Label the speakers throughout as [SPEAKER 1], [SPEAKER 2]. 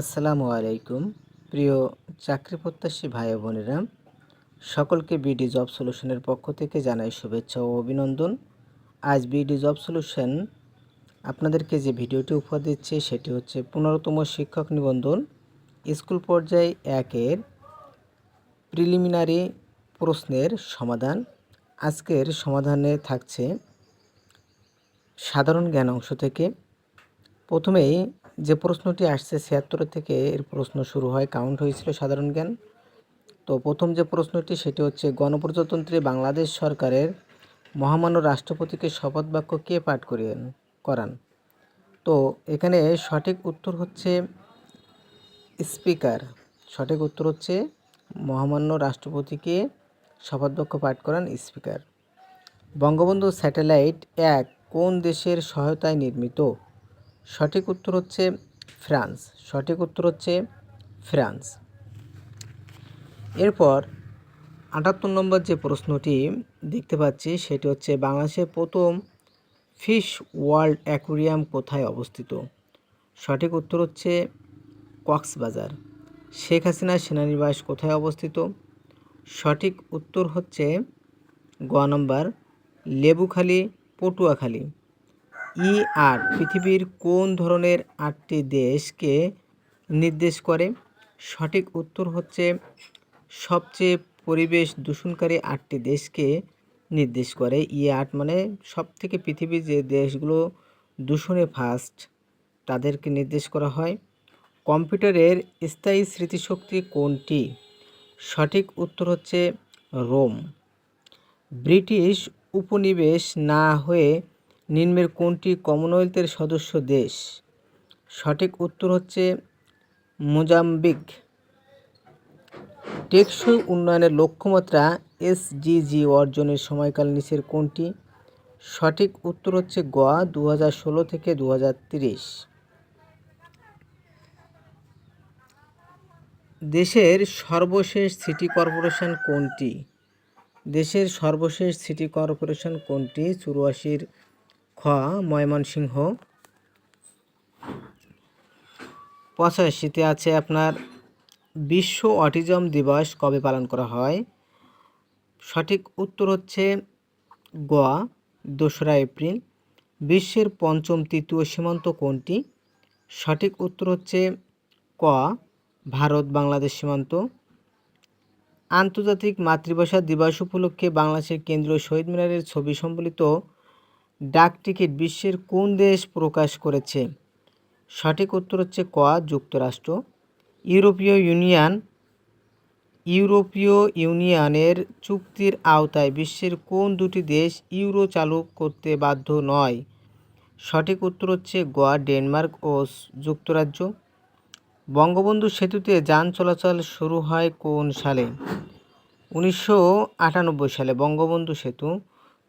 [SPEAKER 1] আসসালামু আলাইকুম। প্রিয় চাকরি প্রত্যাশী ভাই বোনেরা, সকলকে বিডি জব সলিউশনের পক্ষ থেকে জানাই শুভেচ্ছা ও অভিনন্দন। আজ বিডি জব সলিউশন আপনাদেরকে যে ভিডিওটি উপহার দিচ্ছে, সেটি হচ্ছে পনেরোতম শিক্ষক নিবন্ধন। স্কুল পর্যায়ে একের প্রিলিমিনারি প্রশ্নের সমাধান। আজকের সমাধানে থাকছে সাধারণ জ্ঞান অংশ থেকে। প্রথমেই যে প্রশ্নটি আসছে ছিয়াত্তর থেকে এর প্রশ্ন শুরু হয় কাউন্ট হয়েছিল সাধারণ জ্ঞান। তো প্রথম যে প্রশ্নটি, সেটি হচ্ছে, গণপ্রজাতন্ত্রী বাংলাদেশ সরকারের মহামান্য রাষ্ট্রপতিকে শপথ বাক্য কে পাঠ করিয়েন, করান? তো এখানে সঠিক উত্তর হচ্ছে স্পিকার। সঠিক উত্তর হচ্ছে, মহামান্য রাষ্ট্রপতিকে শপথ বাক্য পাঠ করান স্পিকার। বঙ্গবন্ধু স্যাটেলাইট এক কোন দেশের সহায়তায় নির্মিত? সঠিক উত্তর হচ্ছে ফ্রান্স। সঠিক উত্তর হচ্ছে ফ্রান্স। এরপর আটাত্তর নম্বর যে প্রশ্নটি দেখতে পাচ্ছি, সেটি হচ্ছে, বাংলাদেশের প্রথম ফিশ ওয়ার্ল্ড অ্যাকুরিয়াম কোথায় অবস্থিত? সঠিক উত্তর হচ্ছে কক্সবাজার। শেখ হাসিনার সেনানিবাস কোথায় অবস্থিত? সঠিক উত্তর হচ্ছে গ নম্বর লেবুখালী, পটুয়াখালী। ই আট পৃথিবীর কোন ধরনের আটটি দেশকে নির্দেশ করে? সঠিক উত্তর হচ্ছে সবচেয়ে পরিবেশ দূষণকারী আটটি দেশকে নির্দেশ করে। ই আট মানে সব থেকে পৃথিবীর যে দেশগুলো দূষণে ফার্স্ট, তাদেরকে নির্দেশ করা হয়। কম্পিউটারের স্থায়ী স্মৃতিশক্তি কোনটি? সঠিক উত্তর হচ্ছে রোম। ব্রিটিশ উপনিবেশ না হয়ে নিম্নের কোনটি কমনওয়েলথের সদস্য দেশ? সঠিক উত্তর হচ্ছে মোজাম্বিক। টেকসই উন্নয়নের লক্ষ্যমাত্রা এসডিজি অর্জনের সময়কাল নিচের কোনটি? সঠিক উত্তর হচ্ছে গোয়া দু থেকে দু দেশের সর্বশেষ সিটি কর্পোরেশন কোনটি? দেশের সর্বশেষ সিটি কর্পোরেশন কোনটি? চুরাশির খ, ময়মনসিংহ। পঁচাশিতে আছে আপনার, বিশ্ব অটিজম দিবস কবে পালন করা হয়? সঠিক উত্তর হচ্ছে গোয়া দোসরা এপ্রিল। বিশ্বের পঞ্চম তৃতীয় সীমান্ত কোনটি? সঠিক উত্তর হচ্ছে ক, ভারত, বাংলাদেশ সীমান্ত। আন্তর্জাতিক মাতৃভাষা দিবস উপলক্ষে বাংলাদেশের কেন্দ্রীয় শহীদ মিনারের ছবি সম্বলিত ডাক টিকিট বিশ্বের কোন দেশ প্রকাশ করেছে? সঠিক উত্তর হচ্ছে ক, যুক্তরাষ্ট্র। ইউরোপীয় ইউনিয়ন, ইউরোপীয় ইউনিয়নের চুক্তির আওতায় বিশ্বের কোন দুটি দেশ ইউরো চালু করতে বাধ্য নয়? সঠিক উত্তর হচ্ছে গোয়া ডেনমার্ক ও যুক্তরাজ্য। বঙ্গবন্ধু সেতুতে যান চলাচল শুরু হয় কোন সালে? উনিশশো আটানব্বই সালে বঙ্গবন্ধু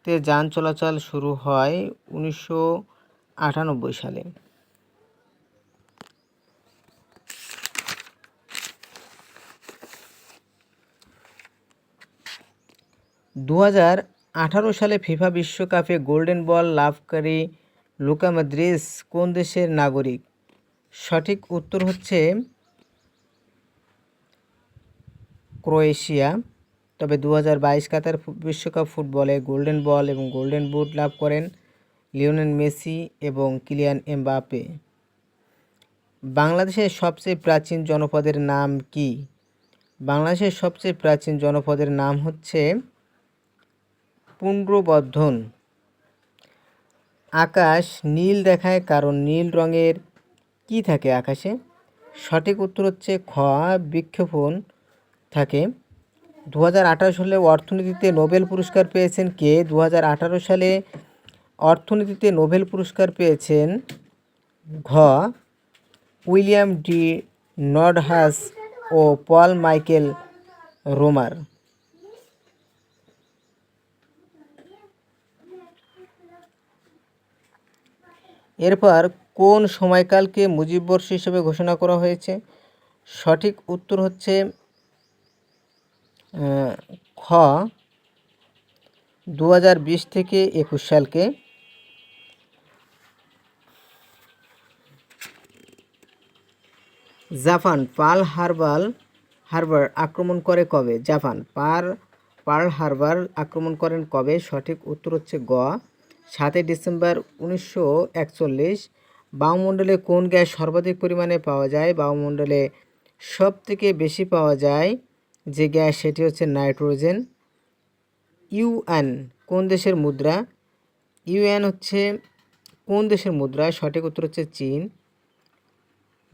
[SPEAKER 1] সেতুতে যান চলাচল শুরু হয় উনিশশো আটানব্বই সালে। দু আঠারো সালে ফিফা বিশ্বকাপে গোল্ডেন বল লাভকারী লুকা মাদ্রিস কোন দেশের নাগরিক? সঠিক উত্তর হচ্ছে ক্রোয়েশিয়া। তবে দু হাজার বাইশ কাতার বিশ্বকাপ ফুটবলে গোল্ডেন বল এবং গোল্ডেন বুট লাভ করেন লিওনেল মেসি এবং কিলিয়ান এমবাপে বাংলাদেশের সবচেয়ে প্রাচীন জনপদের নাম কি? বাংলাদেশের সবচেয়ে প্রাচীন জনপদের নাম হচ্ছে পুণ্ড্রবর্ধন আকাশ নীল দেখায় কারণ নীল রঙের। কি থাকে আকাশে? সঠিক উত্তর হচ্ছে খ, বিক্ষোভন থাকে দু হাজার আঠারো সালে অর্থনীতিতে নোবেল পুরস্কার পেয়েছেন কে? দু হাজার আঠারো সালে অর্থনীতিতে নোবেল পুরস্কার পেয়েছেন ঘ, উইলিয়াম ডি নডহাস ও পল মাইকেল রোমার। এরপর কোন সময়কালকে মুজিববর্ষ হিসেবে ঘোষণা করা হয়েছে? সঠিক উত্তর হচ্ছে খ দু থেকে একুশ সালকে। জাপান পার্ল হারবাল, হারবার আক্রমণ করে কবে? জাপান পার, পার্ল হারবার আক্রমণ করেন কবে? সঠিক উত্তর হচ্ছে গ। সাতই ডিসেম্বর উনিশশো একচল্লিশ। বায়ুমণ্ডলে কোন গ্যাস সর্বাধিক পরিমাণে পাওয়া যায়? বায়ুমণ্ডলে সব থেকে বেশি পাওয়া যায় যে গ্যাস, সেটি হচ্ছে নাইট্রোজেন। ইউএন, কোন দেশের মুদ্রা? ইউএন হচ্ছে কোন দেশের মুদ্রা? সঠিক উত্তর হচ্ছে চীন।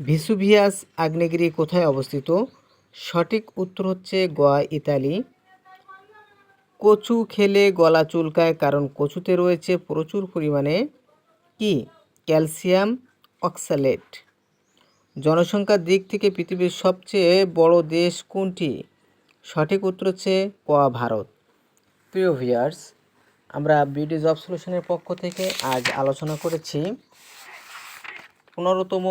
[SPEAKER 1] ভিসুভিয়াস আগ্নেয়গিরি কোথায় অবস্থিত? সঠিক উত্তর হচ্ছে গোয়া, ইতালি। কচু খেলে গলা চুলকায়, কারণ কচুতে রয়েছে প্রচুর পরিমাণে কি? Calcium oxalate. জনসংখ্যার দিক থেকে পৃথিবীর সবচেয়ে বড় দেশ কোনটি? সঠিক উত্তর হচ্ছে ক ভারত। প্রিয় ভিয়ার্স আমরা বিডি জব সলিউশনের পক্ষ থেকে আজ আলোচনা করেছি পনেরোতম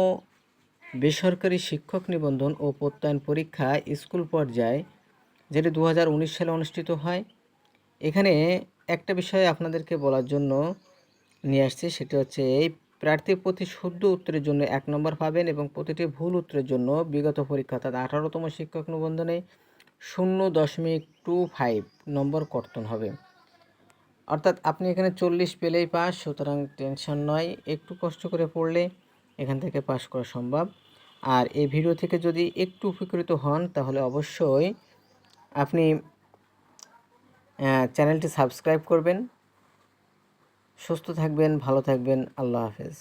[SPEAKER 1] বেসরকারি শিক্ষক নিবন্ধন ও প্রত্যয়ন পরীক্ষা স্কুল পর্যায়ে, যেটি দু হাজার উনিশ সালে অনুষ্ঠিত হয়। এখানে একটা বিষয় আপনাদেরকে বলার জন্য নিয়ে আসছি, সেটি হচ্ছে এই প্রার্থীর প্রতি শুদ্ধ উত্তরের জন্য এক নম্বর পাবেন এবং প্রতিটি ভুল উত্তরের জন্য বিগত পরীক্ষা অর্থাৎ আঠারোতম শিক্ষক নিবন্ধনে শূন্য দশমিক টু ফাইভ নম্বর কর্তন হবে। অর্থাৎ আপনি এখানে চল্লিশ পেলেই পাস, সুতরাং টেনশন নয়, একটু কষ্ট করে পড়লে এখান থেকে পাস করা সম্ভব। আর এই ভিডিও থেকে যদি একটু উপকৃত হন, তাহলে অবশ্যই আপনি চ্যানেলটি সাবস্ক্রাইব করবেন। সুস্থ থাকবেন, ভালো থাকবেন, আল্লাহ হাফেজ।